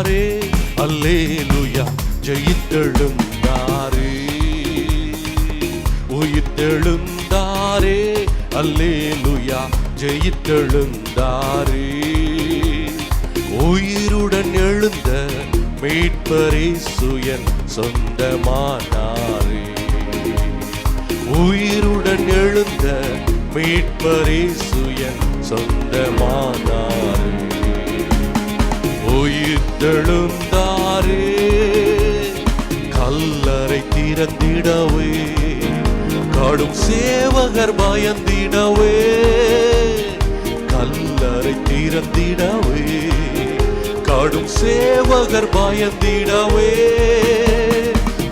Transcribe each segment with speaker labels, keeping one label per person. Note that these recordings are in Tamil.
Speaker 1: அல்லேலுயா. ஜெயித்தெழுந்தாரே. உயிர்த்தெழுந்தாரே. அல்லேலுயா. ஜெயித்தெழுந்தாரே. உயிருடன் எழுந்த மீட்பரே சுயன் சொந்தமானாரே. உயிருடன் எழுந்த மீட்பரே சுயன் சொந்தமானார். எழுந்தாரே. கல்லறை திறந்திடவே. காடும் சேவகர் பயந்திடவே. கல்லறை திறந்திடவே. காடும் சேவகர் பயந்திடவே.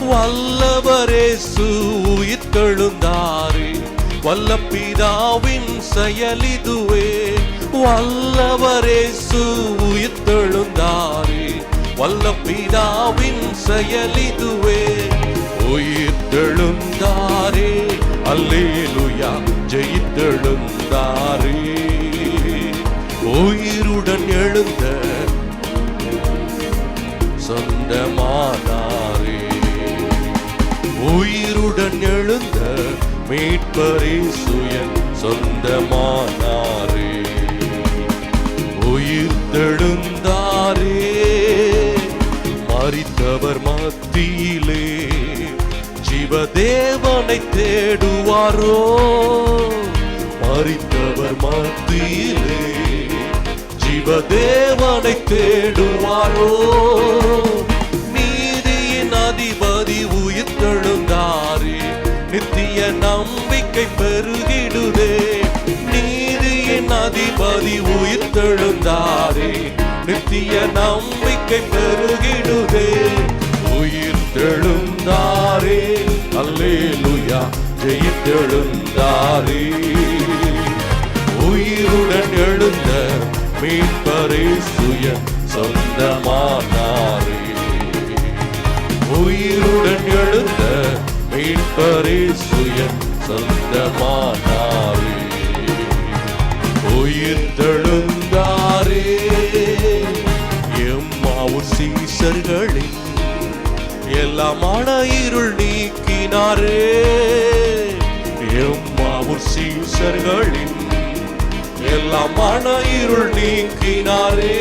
Speaker 1: வல்லவரேசு உயிர்த்தெழுந்தாரே. வல்லப்பிதாவின் செயலிதுவே வல்லவரேசு உயிர்த்தெழுந்தாரே வல்ல பிதாவின் செயலிதுவே உயிர்த்தெழுந்தாரே அல்லேலுயா ஜெயித்தெழுந்தாரே. உயிருடன் எழுந்த சொந்தமானாரே. உயிருடன் எழுந்த மீட்பரே சுயன் சொந்தமானாரே. ஜீவதேவனை தேடுவாரோ? மறித்தவர் மத்தியிலே ஜீவதேவனை தேடுவாரோ? நீதியின் அதிபதி உயிர்த்தெழுந்தாரே நித்திய நம்பிக்கை பெருகிடுதே. நீதியின் அதிபதி உயிர்த்தெழுந்தாரே நித்திய நம்பிக்கை பெருகிடுதே. ஜெயித்தெழுந்தாரே உயிருடன் எழுந்த மீட்பரே சுய சொந்தமானாரே. உயிருடன் எழுந்த மீட்பரே சுய சொந்தமானாரே உயிர் தெழுந்தாரே எம்மாவு சீசர்களின் எல்லாமான இருள் நீக்கினாரே. எம்மாவு எல்லா மன இருள் நீக்கினாரே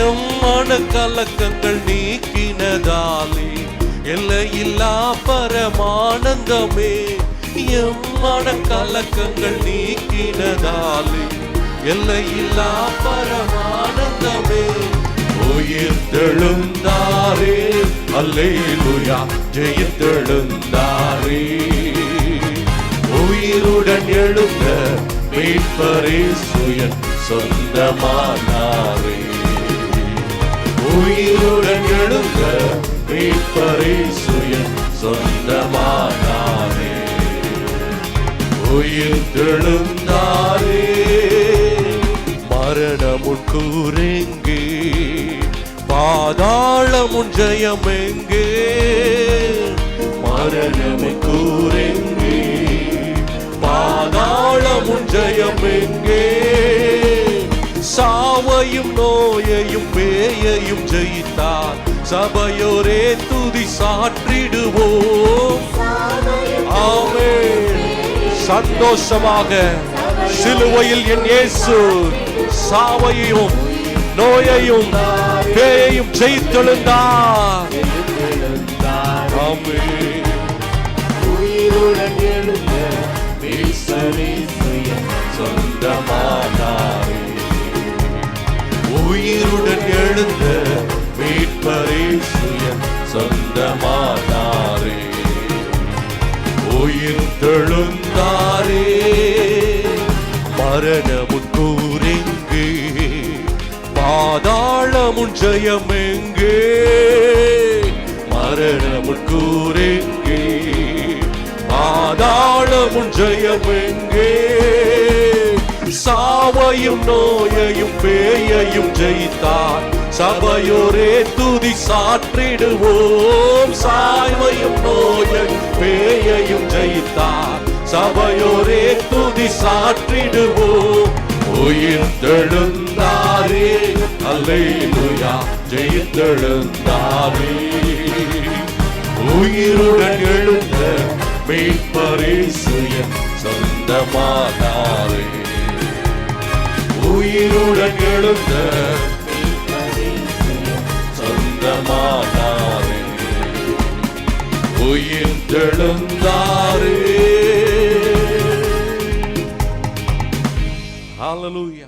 Speaker 1: எம் மன கலக்கங்கள் நீக்கினதாலே எல்லையில்லா பரமானந்தமே எம் மன கலக்கங்கள் நீக்கினதாலே எல்லையில்லா பரமானந்தமே உயிர்த்தெழுந்தாரே அல்லேலுயா ஜெயித்தெழுந்தாரே உயிருடன் எழுந்த மீட்பரே சுயன் சொந்தமானாரே. உயிருடன் எழுந்த மீட்பரே சுயன் சொந்தமானாரே. உயிர் தெழுந்தாரே மரணமுன் கூரெங்கே பாதாளமுன் ஜெயமெங்கே. கூறெங்கே உன் ஜெயம் எங்கே சாவையும் நோயையும் பேயையும் ஜெயித்தார். சபையோரே துதி சாற்றிடுவோம். ஆமே சந்தோஷமாக சிலுவையில் என் இயேசு சாவையும் நோயையும் பேயையும் ஜெயித்தெழுந்தார்.
Speaker 2: உயிருடன் எழுந்த மீட்பரேசியன்
Speaker 1: சொந்தமானாரே. உயிர் தெழுந்தாரே. கூரெங்கே பாதாளமுன் ஜெயமெங்கே. மரணமுன் கூரெங்கே பாதாளமுன் ஜெயமெங்கே. சாவையும் நோயையும் பேயையும் ஜெயித்தார். சபையோரே துதி சாற்றிடுவோம். சாவையும் நோயையும் பேயையும் ஜெயித்தார். சபையோரே துதி சாற்றிடுவோம். உயிர்த்தெழுந்தாரே. அல்லேலுயா. ஜெயித்தெழுந்தாரே. உயிருடன் எழுந்த மீட்பரேசுயன் சொந்தமானாரே. உயிருடன் எழுந்த சொந்தமானாரே உயிர் தெழுந்தாரே Hallelujah.